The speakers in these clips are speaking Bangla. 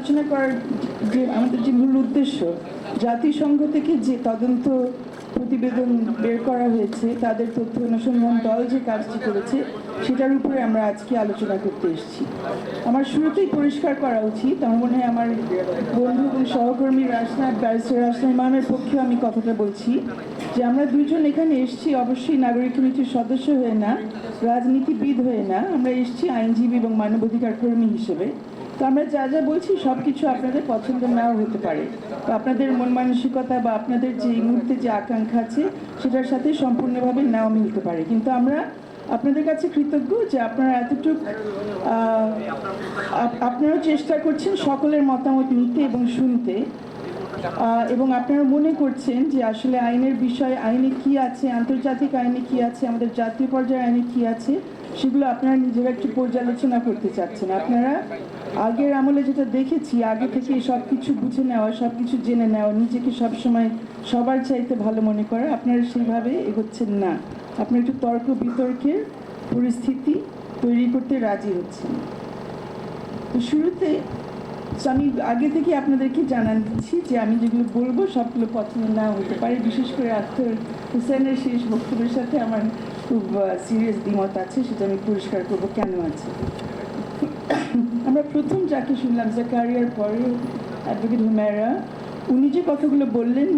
আলোচনা করার যে আমাদের যে মূল উদ্দেশ্য, জাতিসংঘ থেকে যে তদন্ত প্রতিবেদন বের করা হয়েছে, তাদের তথ্য অনুসন্ধান দল যে কাজটি করেছে, সেটার উপরে আমরা আজকে আলোচনা করতে এসেছি। আমার শুরুতেই পরিষ্কার করা উচিত, আমার মনে হয় আমার বন্ধু এবং সহকর্মী রাসনা ব্যারিস্টার রাসনা ইমামের পক্ষে আমি কথাটা বলছি যে আমরা দুজন এখানে এসেছি, অবশ্যই নাগরিক কমিটির সদস্য হয়ে না, রাজনীতিবিদ হয়ে না, আমরা এসেছি আইনজীবী এবং মানবাধিকার কর্মী হিসেবে। তো আমরা যা যা বলছি সব কিছু আপনাদের পছন্দ নাও হতে পারে। তো আপনাদের মন মানসিকতা বা আপনাদের যে এই মুহূর্তে যে আকাঙ্ক্ষা আছে সেটার সাথে সম্পূর্ণভাবে নাও মিলতে পারে। কিন্তু আমরা আপনাদের কাছে কৃতজ্ঞ যে আপনারা এতটুকু আহ, আপ- আপনারাও চেষ্টা করছেন সকলের মতামত নিতে এবং শুনতে। এবং আপনারা মনে করছেন যে আসলে আইনের বিষয়ে আইনে কি আছে আন্তর্জাতিক আইনে কি আছে আমাদের জাতীয় পর্যায়ে আইনে কি আছে সেগুলো আপনারা নিজেরা একটু পর্যালোচনা করতে চাচ্ছেন। আপনারা আগের আমলে যেটা দেখেছি, আগে থেকে সব কিছু বুঝে নেওয়া সব কিছু জেনে নেওয়া, নিজেকে সবসময় সবার চাইতে ভালো মনে করা, আপনারা সেইভাবে এগোচ্ছেন না। আপনারা একটু তর্ক বিতর্কের পরিস্থিতি তৈরি করতে রাজি হচ্ছেন। তো শুরুতে আমি আগে থেকে আপনাদেরকে জানান দিচ্ছি যে আমি যেগুলো বলব সবগুলো পছন্দ না হতে পারে, বিশেষ করে আখতার হুসেনের শেষ বক্তব্যের সাথে আমার খুব সিরিয়াস দ্বিমত আছে সেটা আমি পরিষ্কার করব কেন আছে আমরা প্রথম যাকে শুনলাম যে জাকারিয়ার পরে অ্যাডভোকেট হুমায়রা উনি যে কথাগুলো বললেন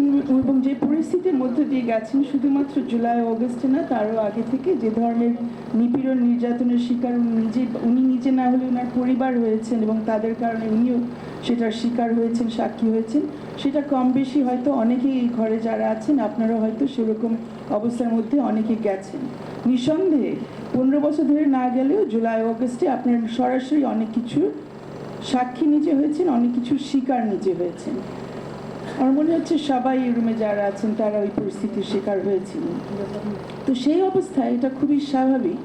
এবং যে পরিস্থিতির মধ্যে দিয়ে গেছেন, শুধুমাত্র জুলাই অগস্টে না, তারও আগে থেকে যে ধরনের নিপীড়ন, নির্যাতনের শিকার নিজে, উনি নিজে না হলে ওনার পরিবার হয়েছেন এবং তাদের কারণে উনিও সেটার শিকার হয়েছেন, সাক্ষী হয়েছেন। সেটা কম বেশি হয়তো অনেকেই এই ঘরে যারা আছেন আপনারা হয়তো সেরকম অবস্থার মধ্যে অনেকে গেছেন। নিঃসন্দেহে, পনেরো বছর ধরে না গেলেও জুলাই অগস্টে আপনার সরাসরি অনেক কিছু সাক্ষী নিজে হয়েছেন, অনেক কিছু শিকার নিজে হয়েছেন। আমার মনে হচ্ছে সবাই এই রুমে যারা আছেন, তারা ওই পরিস্থিতির শিকার হয়েছিলেন তো সেই অবস্থায় এটা খুবই স্বাভাবিক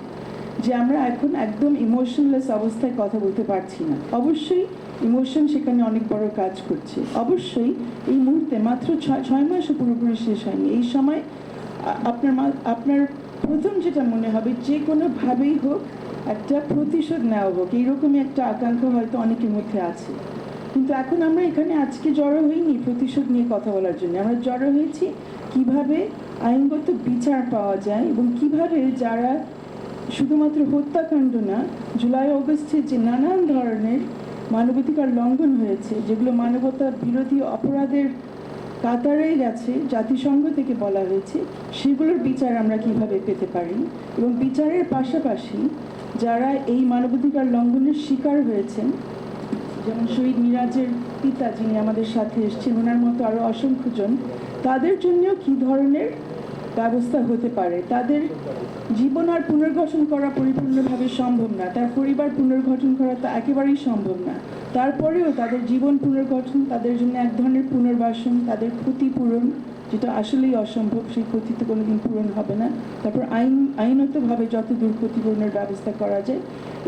যে আমরা এখন একদম ইমোশনলেস অবস্থায় কথা বলতে পারছি না। অবশ্যই ইমোশন সেখানে অনেক বড় কাজ করছে। অবশ্যই এই মুহূর্তে মাত্র ছয় ছয় মাসও পুরোপুরি শেষ হয়নি। এই সময় আপনার আপনার প্রথম যেটা মনে হবে, যে কোনোভাবেই হোক একটা প্রতিশোধ নেওয়া হোক, এইরকমই একটা আকাঙ্ক্ষা হয়তো অনেকের মধ্যে আছে। কিন্তু এখন আমরা এখানে আজকে জড়ো হইনি প্রতিশোধ নিয়ে কথা বলার জন্য। আমরা জড়ো হয়েছি কীভাবে আইনগত বিচার পাওয়া যায় এবং কীভাবে যারা শুধুমাত্র হত্যাকাণ্ড না, জুলাই, অগস্টে যে নানান ধরনের মানবাধিকার লঙ্ঘন হয়েছে, যেগুলো মানবতা বিরোধী অপরাধের কাতারেই গেছে, জাতিসংঘ থেকে বলা হয়েছে, সেগুলোর বিচার আমরা কীভাবে পেতে পারি? এবং বিচারের পাশাপাশি যারা এই মানবাধিকার লঙ্ঘনের শিকার হয়েছেন যেমন শহীদ মিরাজের পিতা যিনি আমাদের সাথে এসছেন, ওনার মতো আরও অসংখ্যজন, তাদের জন্যও কী ধরনের ব্যবস্থা হতে পারে? তাদের জীবন আর পুনর্গঠন করা পরিপূর্ণভাবে সম্ভব না। তার পরিবার পুনর্গঠন করা তো একেবারেই সম্ভব না। তারপরেও তাদের জীবন পুনর্গঠন, তাদের জন্য এক ধরনের পুনর্বাসন, তাদের ক্ষতিপূরণ যেটা আসলেই অসম্ভব, সেই ক্ষতি তো কোনোদিন পূরণ হবে না। তারপর আইন, আইনতভাবে যত দূর ক্ষতিপূরণের ব্যবস্থা করা যায়,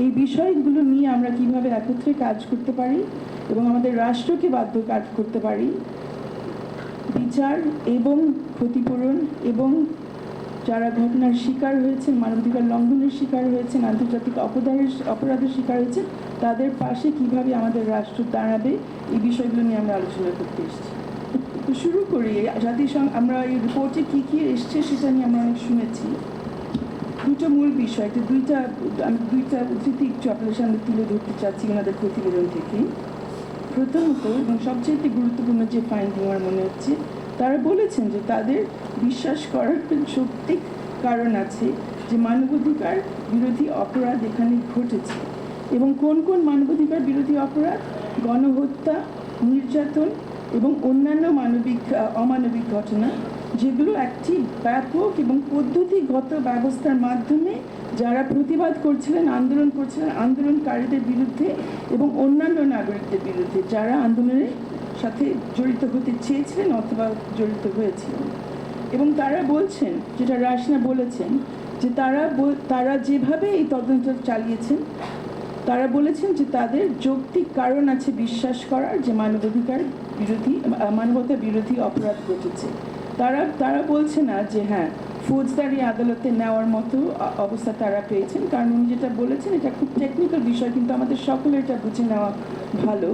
এই বিষয়গুলো নিয়ে আমরা কীভাবে একত্রে কাজ করতে পারি এবং আমাদের রাষ্ট্রকে বাধ্য কাজ করতে পারি, বিচার এবং ক্ষতিপূরণ এবং যারা ঘটনার শিকার হয়েছেন, মানবাধিকার লঙ্ঘনের শিকার হয়েছেন, আন্তর্জাতিক অপরাধের অপরাধের শিকার হয়েছে তাদের পাশে কীভাবে আমাদের রাষ্ট্র দাঁড়াবে, এই বিষয়গুলো নিয়ে আমরা আলোচনা করতে এসেছি। তো শুরু করি। জাতিসংঘ আমরা এই রিপোর্টে কী কী এসছে সেটা নিয়ে আমরা অনেক শুনেছি। দুটো মূল বিষয়, তো দুইটা, আমি দুইটা উদ্ধৃতি একটু আপনাদের সামনে তুলে ধরতে চাচ্ছি ওনাদের প্রতিবেদন থেকে। প্রথমত, এবং সবচেয়ে গুরুত্বপূর্ণ যে ফাইন্ডিং আমার মনে হচ্ছে, তারা বলেছেন যে তাদের বিশ্বাস করার সত্যি কারণ আছে যে মানবাধিকার বিরোধী অপরাধ এখানে ঘটেছে। এবং কোন কোন মানবাধিকার বিরোধী অপরাধ? গণহত্যা, নির্যাতন এবং অন্যান্য মানবিক অমানবিক ঘটনা, যেগুলো একটি ব্যাপক এবং পদ্ধতিগত ব্যবস্থার মাধ্যমে যারা প্রতিবাদ করছিলেন, আন্দোলন করছিলেন, আন্দোলনকারীদের বিরুদ্ধে এবং অন্যান্য নাগরিকদের বিরুদ্ধে, যারা আন্দোলনের সাথে জড়িত হতে চেয়েছিলেন অথবা জড়িত হয়েছিলেন। এবং তারা বলছেন, যেটা রাসনা বলেছেন, যে তারা তারা যেভাবে এই তদন্ত চালিয়েছেন তারা বলেছেন যে তাদের যৌক্তিক কারণ আছে বিশ্বাস করার, যে মানবাধিকার বিরোধী মানবতা বিরোধী অপরাধ ঘটেছে। তারা তারা বলছে না যে হ্যাঁ ফৌজদারি আদালতে নেওয়ার মতো অবস্থা তারা পেয়েছেন। কারণ উনি যেটা বলেছেন, এটা খুব টেকনিক্যাল বিষয়, কিন্তু আমাদের সকলে এটা বুঝে নেওয়া ভালো।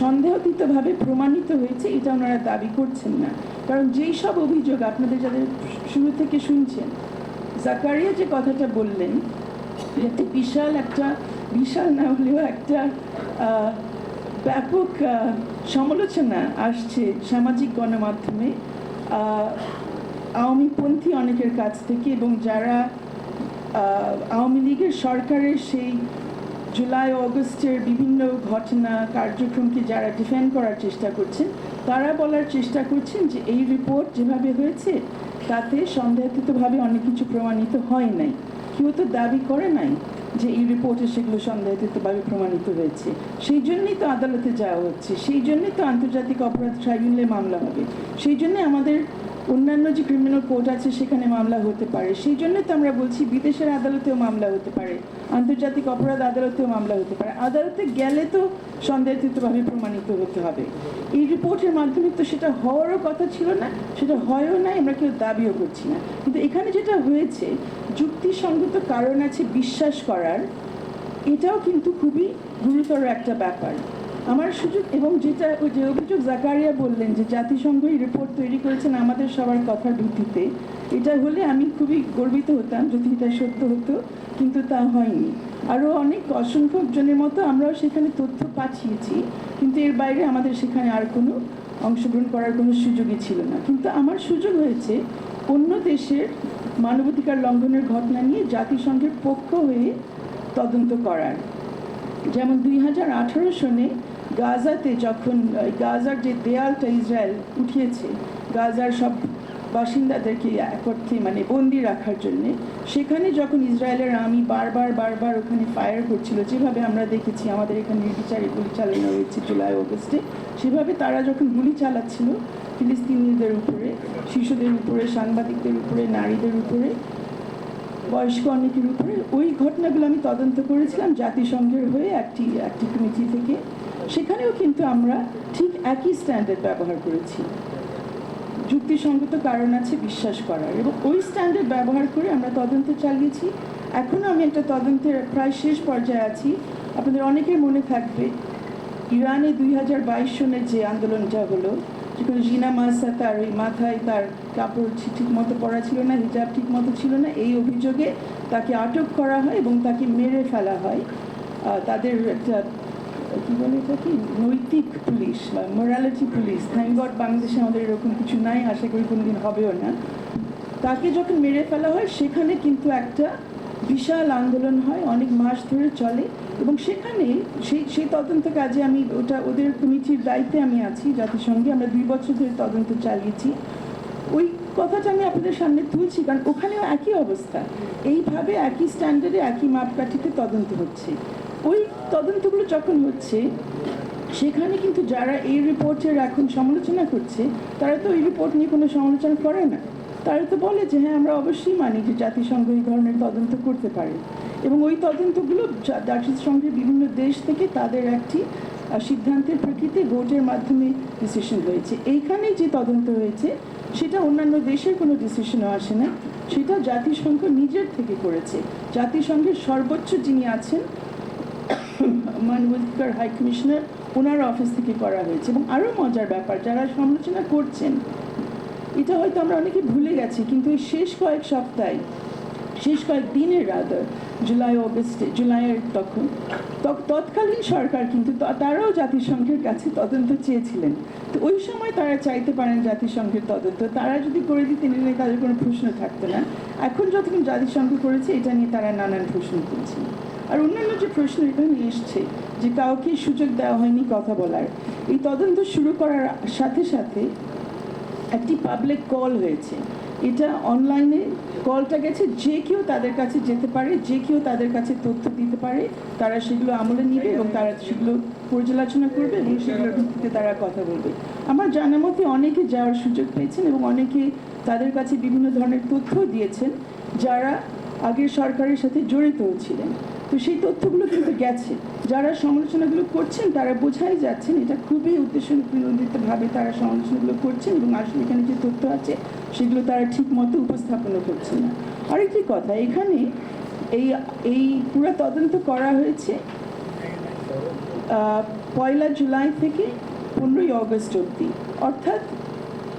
সন্দেহতীতভাবে প্রমাণিত হয়েছে, এটা ওনারা দাবি করছেন না। কারণ যেই সব অভিযোগ আপনাদের যাদের শুরু থেকে শুনছেন, জাকারিয়া যে কথাটা বললেন একটি বিশাল একটা বিশাল না হলেও একটা ব্যাপক সমালোচনা আসছে সামাজিক গণমাধ্যমে। আওয়ামীপন্থী অনেকের কাছ থেকে এবং যারা আওয়ামী লীগের সরকারের সেই জুলাই, অগস্টের বিভিন্ন ঘটনা, কার্যক্রমকে যারা ডিফেন্ড করার চেষ্টা করছেন, তারা বলার চেষ্টা করছেন যে এই রিপোর্ট যেভাবে হয়েছে, তাতে সন্দেহাতীতভাবে অনেক কিছু প্রমাণিত হয় নাই। কেউ তো দাবি করে নাই। যে এই রিপোর্টে সেগুলো সন্দেহাতীতভাবে প্রমাণিত হয়েছে। সেই জন্যই তো আদালতে যাওয়া হচ্ছে, সেই জন্যই তো আন্তর্জাতিক অপরাধ ট্রাইব্যুনালে মামলা হবে, সেই জন্য আমাদের অন্যান্য যে ক্রিমিনাল কোর্ট আছে, সেখানে মামলা হতে পারে। সেই জন্য তো আমরা বলছি বিদেশের আদালতেও মামলা হতে পারে। আন্তর্জাতিক অপরাধ আদালতেও মামলা হতে পারে। আদালতে গেলে তো সন্দেহাতীতভাবে প্রমাণিত হতে হবে। এই রিপোর্টের মাধ্যমে তো সেটা হওয়ারও কথা ছিল না, সেটা হয়ও না আমরা কেউ দাবিও করছি না। কিন্তু এখানে যেটা হয়েছে, যুক্তিসঙ্গত কারণ আছে বিশ্বাস করার, এটাও কিন্তু খুবই গুরুতর একটা ব্যাপার। আমার সুযোগ এবং যেটা ওই যে অভিযোগ জাকারিয়া বললেন যে জাতিসংঘ এই রিপোর্ট তৈরি করেছেন আমাদের সবার কথার ভিত্তিতে, এটা হলে আমি খুবই গর্বিত হতাম যদি এটা সত্য হতো, কিন্তু তা হয়নি। আরও অনেক অসংখ্য জনের মতো আমরাও সেখানে তথ্য পাঠিয়েছি, কিন্তু এর বাইরে আমাদের সেখানে আর কোনো অংশগ্রহণ করার কোনো সুযোগই ছিল না। কিন্তু আমার সুযোগ হয়েছে অন্য দেশের মানবাধিকার লঙ্ঘনের ঘটনা নিয়ে জাতিসংঘের পক্ষ হয়ে তদন্ত করার। যেমন দুই হাজার আঠারো সনে গাজাতে যখন গাজার যে দেয়ালটা ইসরায়েল উঠিয়েছে, গাজার সব বাসিন্দাদেরকে এক অর্থে মানে বন্দি রাখার জন্যে, সেখানে যখন ইসরায়েলের আমি বারবার বারবার ওখানে ফায়ার করছিল, যেভাবে আমরা দেখেছি, আমাদের এখানে নির্বিচারে গুলি চালানো হয়েছে জুলাই, অগস্টে, সেভাবে তারা যখন গুলি চালাচ্ছিল, ফিলিস্তিনিদের উপরে, শিশুদের উপরে, সাংবাদিকদের উপরে, নারীদের উপরে বয়স্ক অনেকের উপরে, ওই ঘটনাগুলো আমি তদন্ত করেছিলাম জাতিসংঘের হয়ে একটি একটি কমিটি থেকে। সেখানেও কিন্তু আমরা ঠিক একই স্ট্যান্ডার্ড ব্যবহার করেছি। যুক্তিসঙ্গত কারণ আছে বিশ্বাস করার। এবং ওই স্ট্যান্ডার্ড ব্যবহার করে আমরা তদন্ত চালিয়েছি। এখনও আমি একটা তদন্তের প্রায় শেষ পর্যায়ে আছি। আপনাদের অনেকের মনে থাকবে, ইরানে দুই হাজার বাইশ সনের যে আন্দোলনটা হলো যেখানে জিনা মাসা তার ওই মাথায় তার কাপড় ঠিক- মতো পরা ছিল না, হিজাব ঠিক মতো ছিল না, এই অভিযোগে তাকে আটক করা হয় এবং তাকে মেরে ফেলা হয়। তাদের একটা, কি বলে এটা কি নৈতিক পুলিশ বা মোরালিটি পুলিশ। থ্যাংক গড বাংলাদেশে আমাদের এরকম কিছু নাই, আশা করি কোনোদিন হবেও না। তাকে যখন মেরে ফেলা হয়, সেখানে কিন্তু একটা বিশাল আন্দোলন হয়, অনেক মাস ধরে চলে এবং সেখানে সেই সেই তদন্ত কাজে আমি ওটা, ওদের কমিটির দায়িত্বে আমি আছি, জাতিসংঘে আমরা দুই বছর ধরে তদন্ত চালিয়েছি। ওই কথাটা আমি আপনাদের সামনে তুলছি, কারণ ওখানেও একই অবস্থা। এইভাবে একই স্ট্যান্ডার্ডে একই মাপকাঠিতে তদন্ত হচ্ছে। ওই তদন্তগুলো যখন হচ্ছে, সেখানে কিন্তু যারা এই রিপোর্টের এখন সমালোচনা করছে, তারা তো এই রিপোর্ট নিয়ে কোনো সমালোচনা করে না। তারা তো বলে যে হ্যাঁ আমরা অবশ্যই মানি যে জাতিসংঘ এই ধরনের তদন্ত করতে পারে। এবং ওই তদন্তগুলো জাতিসংঘের বিভিন্ন দেশ থেকে তাদের একটি সিদ্ধান্তের প্রকৃতি ভোটের মাধ্যমে ডিসিশন হয়েছে এইখানে যে তদন্ত হয়েছে, সেটা অন্যান্য দেশের কোনো ডিসিশনও আসে না। সেটা জাতিসংঘ নিজের থেকে করেছে। জাতিসংঘের সর্বোচ্চ যিনি আছেন মানবাধিকার হাই কমিশনার, ওনার অফিস থেকে করা হয়েছে। এবং আরও মজার ব্যাপার, যারা সমালোচনা করছেন এটা হয়তো আমরা অনেকে ভুলে গেছি, কিন্তু এই শেষ কয়েক সপ্তাহে, শেষ কয়েক দিনের রাদার জুলাই অগস্টে জুলাইয়ের তখন তৎকালীন সরকার কিন্তু তারাও জাতিসংঘের কাছে তদন্ত চেয়েছিলেন। তো ওই সময় তারা চাইতে পারেন জাতিসংঘের তদন্ত। তারা যদি করে দিতেন এলে তাদের কোনো প্রশ্ন থাকতো না। এখন যতক্ষণ জাতিসংঘ করেছে, এটা নিয়ে তারা নানান প্রশ্ন তুলছে আর অন্যান্য যে প্রশ্ন এখানে এসছে, যে কাউকে সুযোগ দেওয়া হয়নি কথা বলার। এই তদন্ত শুরু করার সাথে সাথে একটি পাবলিক কল হয়েছে। এটা অনলাইনে কলটা গেছে, যে কেউ তাদের কাছে যেতে পারে, যে কেউ তাদের কাছে তথ্য দিতে পারে, তারা সেগুলো আমলে নিবে এবং তারা সেগুলো পর্যালোচনা করবে এবং সেগুলোর ভিত্তিতে তারা কথা বলবে। আমার জানা মতে অনেকে যাওয়ার সুযোগ পেয়েছেন এবং অনেকে তাদের কাছে বিভিন্ন ধরনের তথ্য দিয়েছেন, যারা আগের সরকারের সাথে জড়িত ছিলেন। তো সেই তথ্যগুলো কিন্তু গেছে। যারা সমালোচনাগুলো করছেন, তারা বোঝাই যাচ্ছেন এটা খুবই উদ্দেশ্য প্রণোদিতভাবে তারা সমালোচনাগুলো করছেন এবং আসলে এখানে যে তথ্য আছে, সেগুলো তারা ঠিক মতো উপস্থাপনও করছেন না। আরেকটি কথা, এখানে এই এই পুরো তদন্ত করা হয়েছে পয়লা জুলাই থেকে পনেরোই অগস্ট অবধি। অর্থাৎ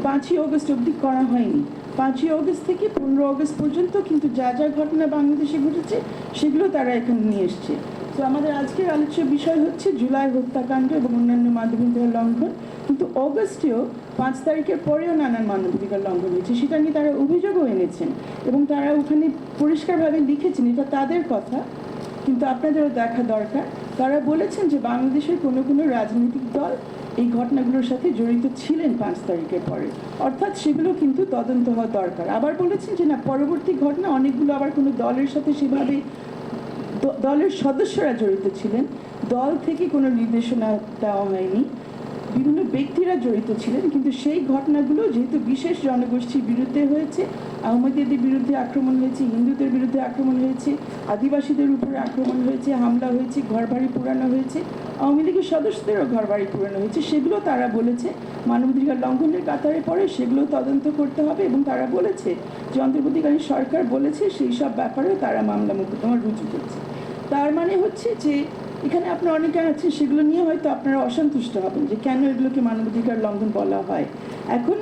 পাঁচই অগস্ট অবধি করা হয়নি। পাঁচই অগস্ট থেকে পনেরো অগস্ট পর্যন্ত কিন্তু যা যা ঘটনা বাংলাদেশে ঘটেছে, সেগুলো তারা এখানে নিয়ে এসছে। তো আমাদের আজকের আলোচ্য বিষয় হচ্ছে জুলাই হত্যাকাণ্ড এবং অন্যান্য মানবাধিকার লঙ্ঘন। কিন্তু অগস্টেও পাঁচ তারিখের পরেও নানান মানবাধিকার লঙ্ঘন হয়েছে, সেটা নিয়ে তারা অভিযোগও এনেছেন এবং তারা ওখানে পরিষ্কারভাবে লিখেছেন, এটা তাদের কথা, কিন্তু আপনাদেরও দেখা দরকার। তারা বলেছেন যে বাংলাদেশের কোনো কোনো রাজনৈতিক দল এই ঘটনাগুলোর সাথে জড়িত ছিলেন পাঁচ তারিখের পরে। অর্থাৎ সেগুলো কিন্তু তদন্ত হওয়া দরকার। আবার বলেছেন যে, না, পরবর্তী ঘটনা অনেকগুলো আবার কোনো দলের সাথে সেভাবে দলের সদস্যরা জড়িত ছিলেন। দল থেকে কোনো নির্দেশনা দেওয়া হয়নি। বিভিন্ন ব্যক্তিরা জড়িত ছিলেন, কিন্তু সেই ঘটনাগুলো যেহেতু বিশেষ জনগোষ্ঠীর বিরুদ্ধে হয়েছে আহমদীদের বিরুদ্ধে আক্রমণ হয়েছে, হিন্দুদের বিরুদ্ধে আক্রমণ হয়েছে, আদিবাসীদের উপরে আক্রমণ হয়েছে, হামলা হয়েছে, ঘরবাড়ি পুরানো হয়েছে, আওয়ামী লীগের সদস্যদেরও ঘরবাড়ি পুরানো হয়েছে, সেগুলো তারা বলেছে। মানবাধিকার লঙ্ঘনের কাতারে পড়ে সেগুলো তদন্ত করতে হবে এবং তারা বলেছে যে অন্তর্বর্তীকালীন সরকার বলেছে, সেই সব ব্যাপারেও তারা মামলা মোকদ্দমা রুজু করছে। তার মানে হচ্ছে যে এখানে আপনার অনেকে আছেন, সেগুলো নিয়ে হয়তো আপনারা অসন্তুষ্ট হবেন যে কেন এগুলোকে মানবাধিকার লঙ্ঘন বলা হয়। এখন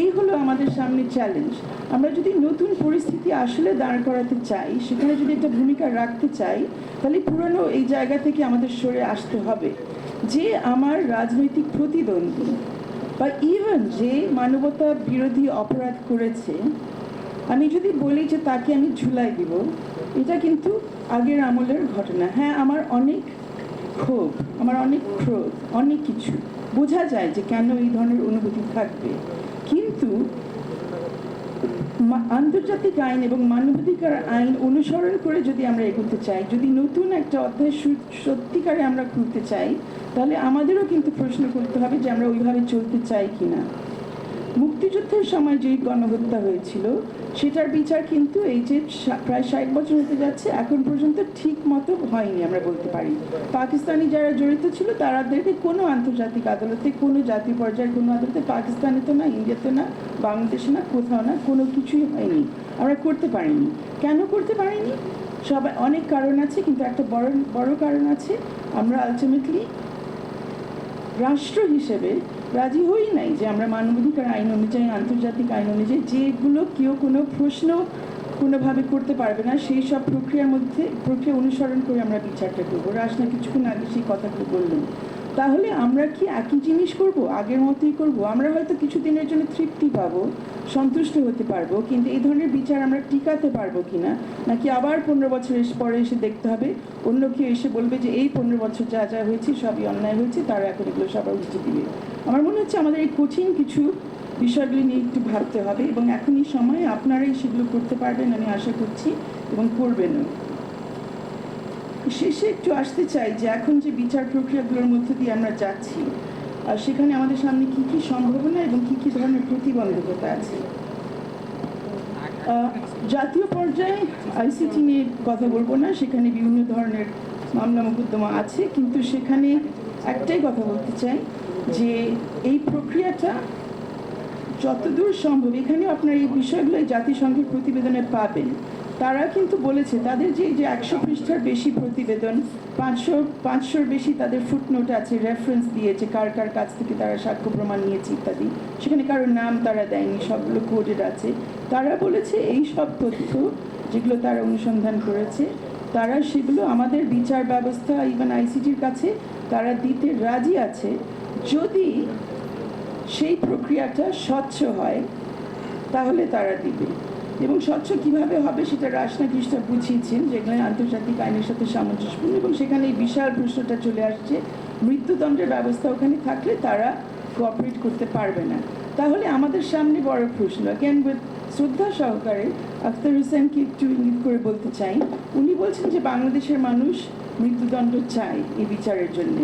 এই হলো আমাদের সামনে চ্যালেঞ্জ আমরা যদি নতুন পরিস্থিতি আসলে দাঁড় করাতে চাই, সেখানে যদি একটা ভূমিকা রাখতে চাই, তাহলে পুরনো এই জায়গা থেকে আমাদের সরে আসতে হবে। যে আমার রাজনৈতিক প্রতিদ্বন্দ্বী বা ইভেন যে মানবতা বিরোধী অপরাধ করেছে, আমি যদি বলি যে তাকে আমি ঝুলাই দিব, এটা কিন্তু আগের আমলের ঘটনা। হ্যাঁ আমার অনেক ক্ষোভ, আমার অনেক ক্রোধ অনেক কিছু। বোঝা যায় যে কেন এই ধরনের অনুভূতি থাকবে। কিন্তু আন্তর্জাতিক আইন এবং মানবাধিকার আইন অনুসরণ করে যদি আমরা এগোতে চাই, যদি নতুন একটা অধ্যায় সত্যিকারে আমরা খুলতে চাই, তাহলে আমাদেরও কিন্তু প্রশ্ন করতে হবে যে আমরা ওইভাবে চলতে চাই কিনা। মুক্তিযুদ্ধের সময় যে গণহত্যা হয়েছিল সেটার বিচার কিন্তু এই যে প্রায় ষাট বছর হতে যাচ্ছে, এখন পর্যন্ত ঠিক মতো হয়নি আমরা বলতে পারি। পাকিস্তানি যারা জড়িত ছিল তাদেরকে কোনো আন্তর্জাতিক আদালতে, কোনো জাতি পর্যায়ের কোনো আদালতে, পাকিস্তানে তো না, ইন্ডিয়াতে না, বাংলাদেশে না, কোথাও না, কোনো কিছুই হয়নি। আমরা করতে পারিনি। কেন করতে পারিনি? সবাই, অনেক কারণ আছে, কিন্তু একটা বড় বড় কারণ আছে। আমরা আলটিমেটলি রাষ্ট্র হিসেবে রাজি হই নাই যে আমরা মানবাধিকার আইন অনুযায়ী, আন্তর্জাতিক আইন অনুযায়ী যেগুলো কেউ কোনো প্রশ্ন কোনোভাবে করতে পারবে না, সেই সব প্রক্রিয়ার মধ্যে, প্রক্রিয়া অনুসরণ করে আমরা বিচারটা করব। রাসনা কিছুক্ষণ আগে সেই কথাগুলো বললেন। তাহলে আমরা কি একই জিনিস করব? আগের মতোই করব? আমরা হয়তো কিছুদিনের জন্য তৃপ্তি পাবো, সন্তুষ্ট হতে পারব, কিন্তু এই ধরনের বিচার আমরা টিকাতে পারব কিনা? নাকি আবার পনেরো বছর পরে এসে দেখতে হবে? অন্য কেউ এসে বলবে যে এই পনেরো বছর যা যা হয়েছে সবই অন্যায় হয়েছে, তারা এখন এগুলো সবার উচিত দিবে। আমার মনে হচ্ছে আমাদের এই কঠিন কিছু বিষয়গুলি নিয়ে একটু ভাবতে হবে, এবং এখনই সময়ে আপনারাই সেগুলো করতে পারবেন, আমি আশা করছি, এবং করবেনও। শেষে একটু আসতে চাই যে এখন যে বিচার প্রক্রিয়াগুলোর মধ্যে দিয়ে আমরা যাচ্ছি সেখানে আমাদের সামনে কি কি সম্ভাবনা এবং কি কি ধরনের প্রতিবন্ধকতা আছে? জাতীয় পর্যায়ে আইসিটি নিয়ে কথা বলব না, সেখানে বিভিন্ন ধরনের মামলা মোকদ্দমা আছে, কিন্তু সেখানে একটাই কথা বলতে চাই যে এই প্রক্রিয়াটা যতদূর সম্ভব, এখানেও আপনার এই বিষয়গুলো জাতিসংঘের প্রতিবেদনে পাবেন। তারা কিন্তু বলেছে, তাদের যে যে একশো পৃষ্ঠার বেশি প্রতিবেদন, পাঁচশো, পাঁচশোর বেশি তাদের ফুটনোট আছে রেফারেন্স দিয়েছে, কার কার কাছ থেকে তারা সাক্ষ্য প্রমাণ নিয়েছে ইত্যাদি। সেখানে কারোর নাম তারা দেয়নি, সবগুলো কোডেড আছে। তারা বলেছে এই সব তথ্য যেগুলো তারা অনুসন্ধান করেছে, তারা সেগুলো আমাদের বিচার ব্যবস্থা ইভেন আইসিটির কাছে তারা দিতে রাজি আছে। যদি সেই প্রক্রিয়াটা স্বচ্ছ হয়, তাহলে তারা দিবে। এবং স্বচ্ছ কীভাবে হবে সেটা রাসনা কৃষ্ণ বুঝিয়েছেন, যেখানে আন্তর্জাতিক আইনের সাথে সামঞ্জস্যপূর্ণ এবং সেখানে এই বিশাল প্রশ্নটা চলে আসছে, মৃত্যুদণ্ডের ব্যবস্থা ওখানে থাকলে তারা কোঅপারেট করতে পারবে না। তাহলে আমাদের সামনে বড় প্রশ্ন কেন শ্রদ্ধা সহকারে আখতার হোসেনকে একটু ইঙ্গিত করে বলতে চাই, উনি বলছেন যে বাংলাদেশের মানুষ মৃত্যুদণ্ড চায় এই বিচারের জন্য।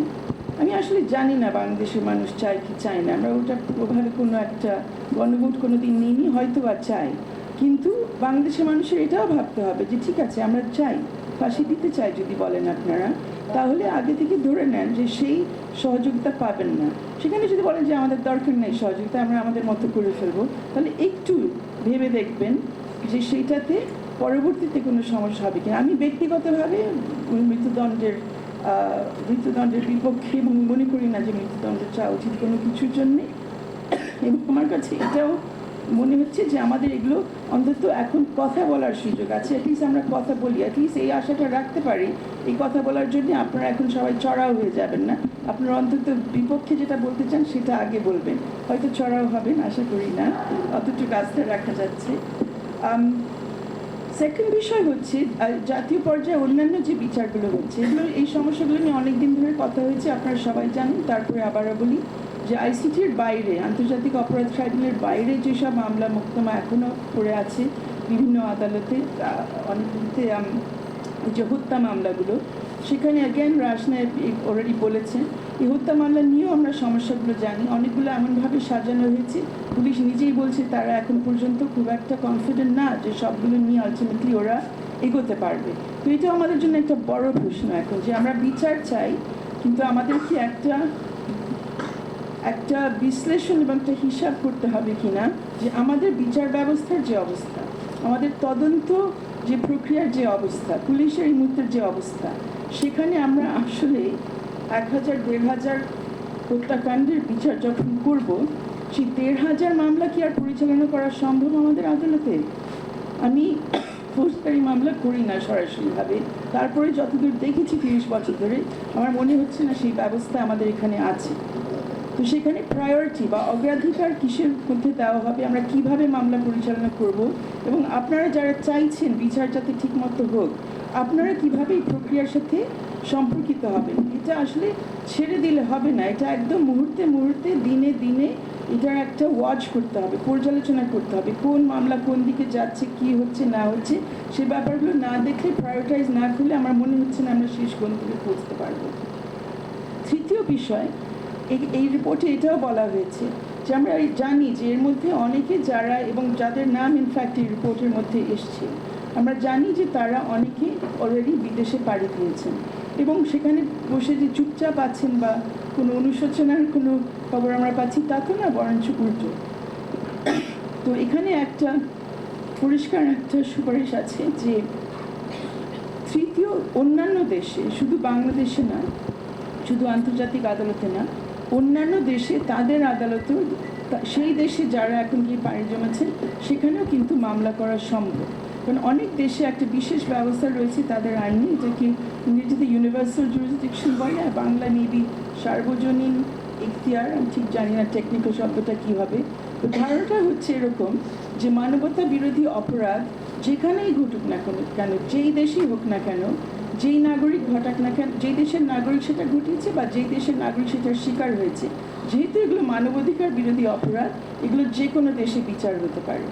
আমি আসলে জানি না বাংলাদেশের মানুষ চায় কি চায় না, আমরা ওটা ওভাবে কোনো একটা গণভোট কোনো দিন নিইনি হয়তো বা চাই কিন্তু বাংলাদেশের মানুষের এটাও ভাবতে হবে যে ঠিক আছে, আমরা চাই, ফাঁসি দিতে চাই যদি বলেন আপনারা, তাহলে আগে থেকে ধরে নেন যে সেই সহযোগিতা পাবেন না। সেখানে যদি বলেন যে আমাদের দরকার নেই সহযোগিতা, আমরা আমাদের মতো করে ফেলব, তাহলে একটু ভেবে দেখবেন যে সেইটাতে পরবর্তীতে কোনো সমস্যা হবে কিনা। আমি ব্যক্তিগতভাবে মৃত্যুদণ্ডের মৃত্যুদণ্ডের বিপক্ষে মনে করি না যে মৃত্যুদণ্ড চাওয়া উচিত কোনো কিছুর জন্যে। এবং আমার কাছে এটাও মনে হচ্ছে যে আমাদের এগুলো অন্তত এখন কথা বলার সুযোগ আছে। অ্যাটলিস্ট আমরা কথা বলি অ্যাটলিস্ট এই আশাটা রাখতে পারি। এই কথা বলার জন্য আপনারা এখন সবাই চড়াও হয়ে যাবেন না। আপনারা অন্তত বিপক্ষে যেটা বলতে চান সেটা আগে বলবেন। হয়তো চড়াও হবেন আশা করি না। অতটুকু আস্থা রাখা যাচ্ছে। সেকেন্ড বিষয় হচ্ছে জাতীয় পর্যায়ে অন্যান্য যে বিচারগুলো হচ্ছে, এগুলো, এই সমস্যাগুলো নিয়ে অনেকদিন ধরে কথা হয়েছে, আপনারা সবাই জানেন। তারপরে আবারও বলি যে আইসিটির বাইরে, আন্তর্জাতিক অপরাধ ট্রাইব্যুনালের বাইরে যেসব মামলা মোকদ্দমা এখনও পড়ে আছে, বিভিন্ন আদালতে অনেকগুলিতে যে হত্যা মামলাগুলো, সেখানে অ্যাগেন রাজনায়ক অলরেডি বলেছেন, এই হত্যা মামলা নিয়েও আমরা সমস্যাগুলো জানি। অনেকগুলো এমনভাবে সাজানো হয়েছে, পুলিশ নিজেই বলছে তারা এখন পর্যন্ত খুব একটা কনফিডেন্ট না যে সবগুলো নিয়ে আলটিমেটলি ওরা এগোতে পারবে। তো এটা আমাদের জন্য একটা বড় প্রশ্ন এখন, যে আমরা বিচার চাই, কিন্তু আমাদের কি একটা একটা বিশ্লেষণ এবং একটা হিসাব করতে হবে কিনা যে আমাদের বিচার ব্যবস্থার যে অবস্থা, আমাদের তদন্ত যে প্রক্রিয়ার যে অবস্থা, পুলিশের এই মুহূর্তের যে অবস্থা, সেখানে আমরা আসলে এক হাজার, দেড় হাজার হত্যাকাণ্ডের বিচার যখন করব, সেই দেড় হাজার মামলা কি আর পরিচালনা করা সম্ভব আমাদের আদালতে? আমি ফৌজদারি মামলা করি না সরাসরিভাবে। তারপরে যতদূর দেখেছি তিরিশ বছর ধরে, আমার মনে হচ্ছে না সেই ব্যবস্থা আমাদের এখানে আছে। তো সেখানে প্রায়োরিটি বা অগ্রাধিকার কিসের মধ্যে দেওয়া হবে? আমরা কীভাবে মামলা পরিচালনা করব? এবং আপনারা যারা চাইছেন বিচার যাতে ঠিকমতো হোক, আপনারা কীভাবে এই প্রক্রিয়ার সাথে সম্পর্কিত হবেন? এটা আসলে ছেড়ে দিলে হবে না। এটা একদম মুহূর্তে মুহূর্তে, দিনে দিনে এটার একটা ওয়াচ করতে হবে, পর্যালোচনা করতে হবে। কোন মামলা কোন দিকে যাচ্ছে, কি হচ্ছে, না হচ্ছে, সে ব্যাপারগুলো না দেখলে প্রায়োরিটাইজ না করলে আমার মনে হচ্ছে না আমরা শেষ গন্তব্যে পৌঁছতে পারব। তৃতীয় বিষয় এই রিপোর্টে এটাও বলা হয়েছে যে আমরা জানি যে এর মধ্যে অনেকে যারা এবং যাদের নাম ইনফ্যাক্ট এই রিপোর্টের মধ্যে এসছে, আমরা জানি যে তারা অনেকে অলরেডি বিদেশে পাড়ি দিয়েছেন এবং সেখানে বসে যে চুপচাপ আছেন বা কোনো অনুশোচনার কোনো খবর আমরা পাচ্ছি তা তো না বরঞ্চ উল্টো। তো এখানে একটা পরিষ্কার একটা সুপারিশ আছে যে তৃতীয় অন্যান্য দেশে, শুধু বাংলাদেশে না, শুধু আন্তর্জাতিক আদালতে না অন্যান্য দেশে তাদের আদালতেও সেই দেশে যারা এখন গিয়ে পাড়ি জমাচ্ছেন সেখানেও কিন্তু মামলা করা সম্ভব। কারণ অনেক দেশে একটা বিশেষ ব্যবস্থা রয়েছে তাদের আইনে এটাকে ইংরেজিতে ইউনিভার্সাল জুরিসডিকশন বলে? আর বাংলা মেবি সার্বজনীন ইখতিয়ার? আমি ঠিক জানি না টেকনিক্যাল শব্দটা কী হবে। তো ধারণাটা হচ্ছে এরকম যে মানবতা বিরোধী অপরাধ যেখানেই ঘটুক না কেন কেন, যেই দেশেই হোক না কেন যেই নাগরিক ঘটাক না কেন, যেই দেশের নাগরিক সেটা ঘটিয়েছে বা যেই দেশের নাগরিক সেটার শিকার হয়েছে, যেহেতু এগুলো মানবাধিকার বিরোধী অপরাধ, এগুলো যে কোনো দেশে বিচার হতে পারে।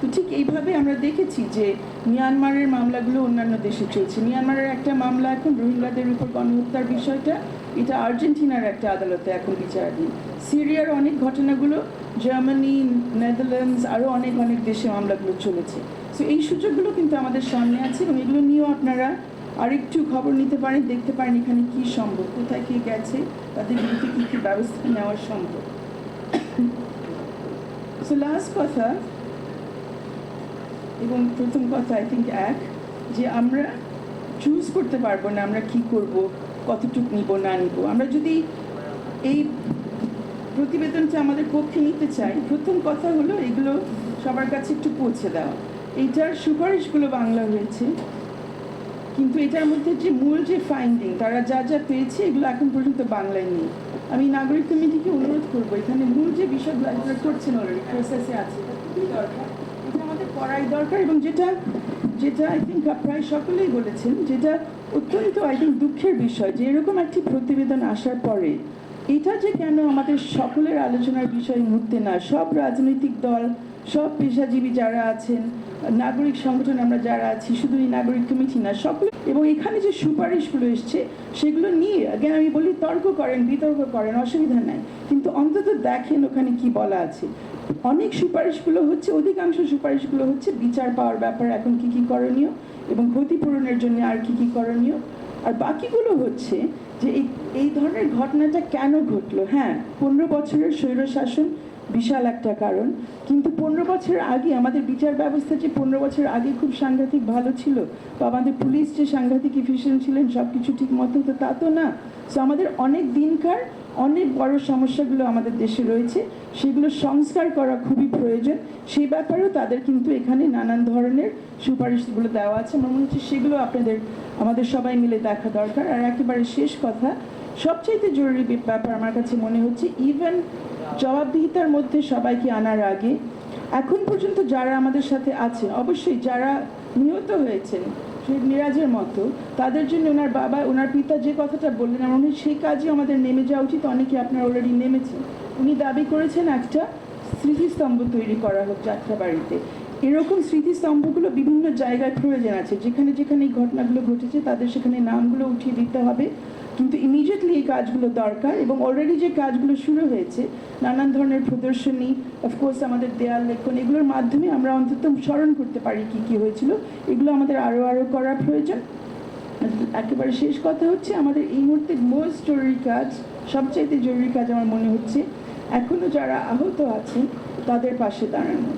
তো ঠিক এইভাবে আমরা দেখেছি যে মিয়ানমারের মামলাগুলো অন্যান্য দেশে চলছে। মিয়ানমারের একটা মামলা এখন, রোহিঙ্গাদের উপর গণহত্যার বিষয়টা, এটা আর্জেন্টিনার একটা আদালতে এখন বিচারাধীন। সিরিয়ার অনেক ঘটনাগুলো, জার্মানি, নেদারল্যান্ডস, আরও অনেক অনেক দেশে মামলাগুলো চলেছে। সো এই সুযোগগুলো কিন্তু আমাদের সামনে আছে এবং এগুলো নিয়েও আপনারা আরেকটু খবর নিতে পারেন, দেখতে পারেন এখানে কি সম্ভব, কোথায় কে গেছে, তাদের বিরুদ্ধে কী কী ব্যবস্থা নেওয়া সম্ভব। সো লাস্ট কথা, এবং প্রথম কথা আই থিঙ্ক এক, যে আমরা চুজ করতে পারব না, আমরা কি করব, কতটুকু নিব, না নিব। আমরা যদি এই প্রতিবেদনটা আমাদের পক্ষে নিতে চাই, প্রথম কথা হলো এগুলো সবার কাছে একটু পৌঁছে দেওয়া। এইটার সুপারিশগুলো বাংলা হয়েছে। কিন্তু এটার মধ্যে যে মূল যে ফাইন্ডিং তারা যা যা পেয়েছে, এগুলো এখন পর্যন্ত বাংলায় নেই। আমি নাগরিক কমিটিকে অনুরোধ করব, এখানে মূল যে বিষয়গুলো আপনারা করছেন অলরেডি প্রসেসে আছে খুবই দরকার। এটা আমাদের করাই দরকার এবং যেটা যেটা আই থিঙ্ক প্রায় সকলেই বলেছেন, যেটা অত্যন্ত আই থিঙ্ক দুঃখের বিষয় যে এরকম একটি প্রতিবেদন আসার পরে এটা যে কেন আমাদের সকলের আলোচনার বিষয় মুহূর্তে না, সব রাজনৈতিক দল, সব পেশাজীবী যারা আছেন, নাগরিক সংগঠন আমরা যারা আছি শুধু এই নাগরিক কমিটি না, সকলে এবং এখানে যে সুপারিশগুলো এসছে, সেগুলো নিয়ে আগে আমি বলি, তর্ক করেন, বিতর্ক করেন, অসুবিধা নাই। কিন্তু অন্তত দেখেন ওখানে কি বলা আছে। অনেক সুপারিশগুলো হচ্ছে, অধিকাংশ সুপারিশগুলো হচ্ছে বিচার পাওয়ার ব্যাপারে এখন কি কি করণীয় এবং ক্ষতিপূরণের জন্য আর কি কি করণীয়। আর বাকিগুলো হচ্ছে যে এই এই ধরনের ঘটনাটা কেন ঘটলো? হ্যাঁ পনেরো বছরের স্বৈরশাসন, বিশাল একটা কারণ। কিন্তু পনেরো বছর আগে আমাদের বিচার ব্যবস্থা যে পনেরো বছর আগে খুব সাংঘাতিক ভালো ছিল, বা আমাদের পুলিশ যে সাংঘাতিক ইফিসিয়েন্ট ছিলেন সব কিছু ঠিক মতো তো তা তো না। সো আমাদের অনেক দিনকার অনেক বড় সমস্যাগুলো আমাদের দেশে রয়েছে। সেগুলো সংস্কার করা খুবই প্রয়োজন। সেই ব্যাপারেও তাদের কিন্তু এখানে নানান ধরনের সুপারিশগুলো দেওয়া আছে। আমার মনে হচ্ছে সেগুলো আপনাদের, আমাদের সবাই মিলে দেখা দরকার। আর একেবারে শেষ কথা, সবচাইতে জরুরি ব্যাপার আমার কাছে মনে হচ্ছে ইভেন জবাবদিহিতার মধ্যে সবাইকে আনার আগে, এখন পর্যন্ত যারা আমাদের সাথে আছেন, অবশ্যই যারা নিহত হয়েছেন শহীদ মিরাজের মতো, তাদের জন্য ওনার বাবা, ওনার পিতা যে কথাটা বললেন আমার উনি সেই কাজে আমাদের নেমে যাওয়া উচিত অনেকে আপনার অলরেডি নেমেছে উনি দাবি করেছেন একটা স্মৃতিস্তম্ভ তৈরি করা হোক যাত্রাবাড়িতে। এরকম স্মৃতিস্তম্ভগুলো বিভিন্ন জায়গায় প্রয়োজন আছে, যেখানে যেখানে এই ঘটনাগুলো ঘটেছে, তাদের সেখানে নামগুলো উঠিয়ে দিতে হবে। কিন্তু ইমিডিয়েটলি এই কাজগুলো দরকার এবং অলরেডি যে কাজগুলো শুরু হয়েছে, নানান ধরনের প্রদর্শনী অফকোর্স আমাদের দেয়াল লেখন, এগুলোর মাধ্যমে আমরা অন্তত স্মরণ করতে পারি কি কি হয়েছিল। এগুলো আমাদের আরও আরও করা প্রয়োজন। একেবারে শেষ কথা হচ্ছে, আমাদের এই মুহূর্তে মোস্ট জরুরি কাজ, সবচাইতে জরুরি কাজ আমার মনে হচ্ছে এখনও যারা আহত আছেন, তাদের পাশে দাঁড়ানো।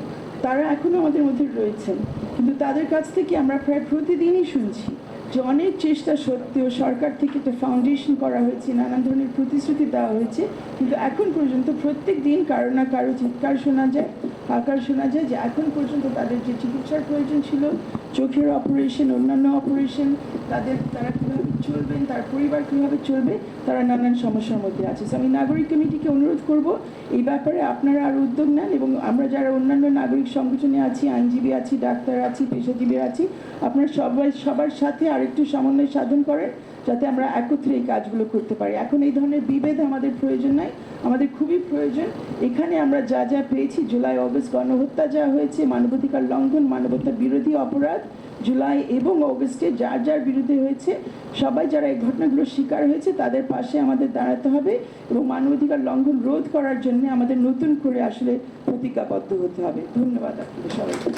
তারা এখনও আমাদের মধ্যে রয়েছেন, কিন্তু তাদের কাছ থেকে আমরা প্রায় প্রতিদিনই শুনছি যে অনেক চেষ্টা সত্ত্বেও সরকার থেকে একটা ফাউন্ডেশন করা হয়েছে, নানান ধরনের প্রতিশ্রুতি দেওয়া হয়েছে। কিন্তু এখন পর্যন্ত প্রত্যেক দিন কারও না কারও চিৎকার শোনা যায় হাকার শোনা যায় যে এখন পর্যন্ত তাদের যে চিকিৎসার প্রয়োজন ছিল, চোখের অপারেশন অন্যান্য অপারেশন তাদের তারা কীভাবে চলবেন, তার পরিবার কীভাবে চলবে, তারা নানান সমস্যার মধ্যে আছে। আমি নাগরিক কমিটিকে অনুরোধ করব, এই ব্যাপারে আপনারা আর উদ্যোগ নেন এবং আমরা যারা অন্যান্য নাগরিক সংগঠনে আছি, আইনজীবী আছি, ডাক্তার আছি, পেশাজীবী আছি, আপনারা সবাই সবার সাথে আরেকটু সমন্বয় সাধন করেন যাতে আমরা একত্রে এই কাজগুলো করতে পারি। এখন এই ধরনের বিভেদ আমাদের প্রয়োজন নাই, আমাদের খুবই প্রয়োজন। এখানে আমরা যা যা পেয়েছি, জুলাই, অগস্ট গণহত্যা যা হয়েছে, মানবাধিকার লঙ্ঘন মানবতার বিরোধী অপরাধ, জুলাই এবং অগস্টে যার যার বিরুদ্ধে হয়েছে, সবাই যারা এই ঘটনাগুলোর শিকার হয়েছে, তাদের পাশে আমাদের দাঁড়াতে হবে এবং মানবাধিকার লঙ্ঘন রোধ করার জন্য আমাদের নতুন করে আসলে প্রতিজ্ঞাবদ্ধ হতে হবে। ধন্যবাদ আপনাদের সবাইকে।